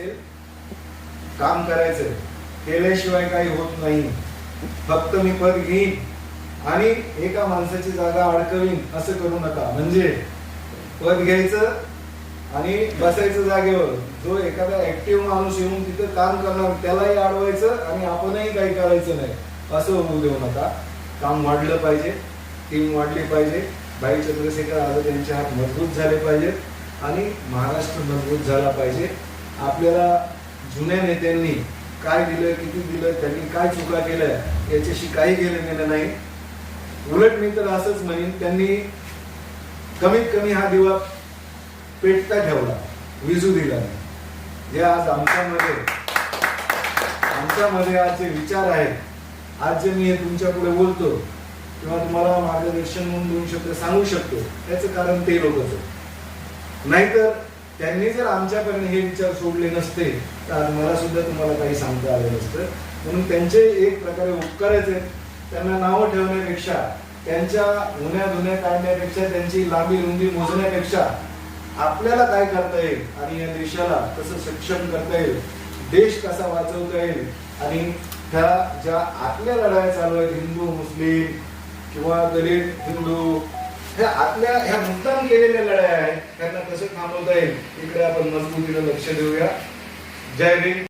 असेल काम करायचं केल्याशिवाय काही होत नाही. फक्त मी पद घेईन आणि एका माणसाची जागा अडकवीन असं करू नका. म्हणजे पद घ्यायचं आणि बसायचं जागेवर. जो एखादा ऍक्टिव्ह माणूस येऊन तिथं काम करणार त्यालाही अडवायचं आणि आपणही काही करायचं नाही. असं होऊ देऊ नका. काम वाढलं पाहिजे टीम वाढली पाहिजे. भाई चंद्रशेखर आझाद यांचे हात मजबूत झाले पाहिजेत आणि महाराष्ट्र मजबूत झाला पाहिजे. आपल्याला जुन्या नेत्यांनी काय दिलं किती दिलं त्यांनी काय चुका केल्या याच्याशी काही गेलं गेलं नाही. उलट मी तर असंच म्हणेन त्यांनी कमीत कमी हा दिवा पेटता ठेवला विजू दिला. जे आज आमच्यामध्ये आमच्यामध्ये आज जे विचार आहेत आज जे मी हे तुमच्यापुढे बोलतो किंवा तुम्हाला मार्गदर्शन म्हणून दोन शब्द सांगू शकतो त्याचं कारण ते लोकच नाहीतर त्यांनी जर आमच्याकडे हे विचार सोडले नसते तर आज मला सुद्धा तुम्हाला काही सांगता आलं नसतं. म्हणून त्यांचे एक प्रकारे उपकारच आहेत. त्यांना नावं ठेवण्यापेक्षा त्यांच्या उन्या धुन्या काढण्यापेक्षा त्यांची लांबी रुंदी मोजण्यापेक्षा आपल्याला काय करता येईल आणि या देशाला कसं सक्षम करता येईल देश कसा वाचवता येईल आणि ह्या ज्या आतल्या लढाया चालू आहेत हिंदू मुस्लिम किंवा दलित हिंदू ह्या आतल्या ह्या मुद्दाम केलेल्या लढाया आहेत. त्यांना कसं थांबवता येईल. इकडे आपण मजबूतीनं लक्ष देऊया. जय भीम.